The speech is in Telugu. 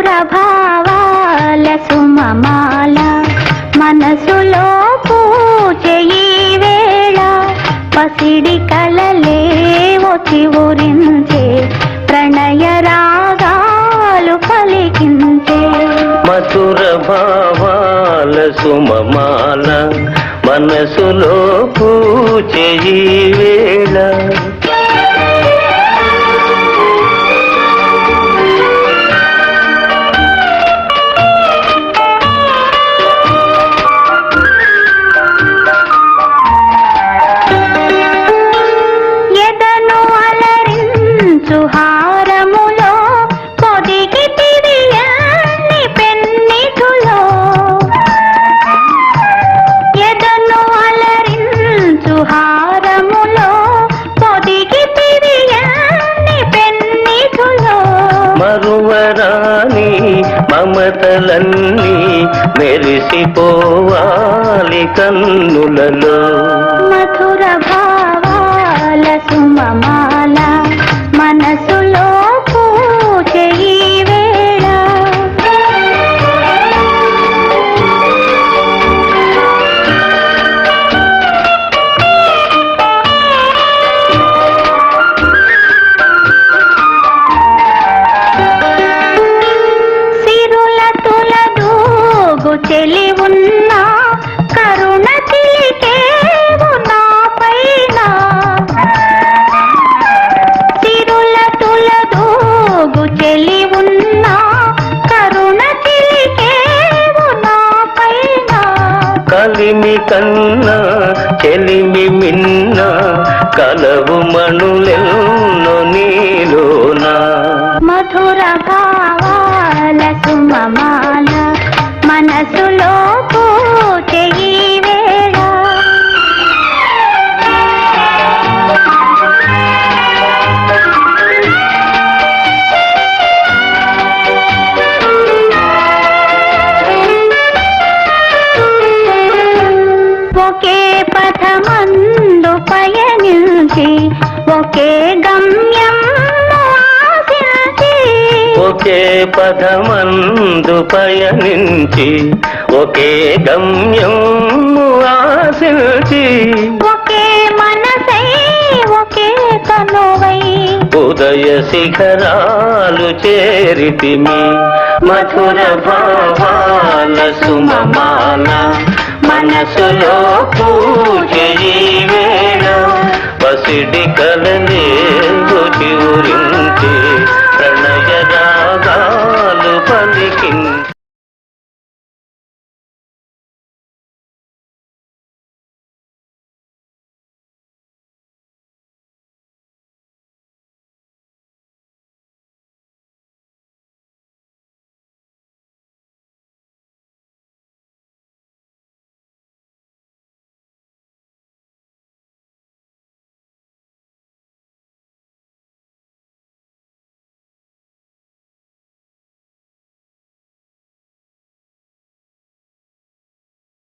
మధుర భావాల సుమమాల మనసులో పూచేయి వేళ. పసిడి కలలే వచ్చి ఊరించే ప్రణయ రాగాలు పలికించే. మధుర భావాల సుమమాల మనసులో పూచేయి వేళ. కథలన్నీ మెరిసిపోవాలి కన్నులలో. మధుర చెలి కరుణ చిలికేవు నా పైన. సిరుల తులదూగు చెలి ఉన్నా కరుణ నా పైన. కలిమి కన్నా చెలిమి మిన్న కలవు మణులెన్నో ఒకే గమ్యం ఒకే పదమందు పయనించి. ఒకే గమ్యం ఆశించి. ఒకే మనసై ఒకే కనువై ఉదయ శిఖరాలు చేరితిమి. మధుర భావాల సుమమాల. మనసులో పూజ ఈ వేళ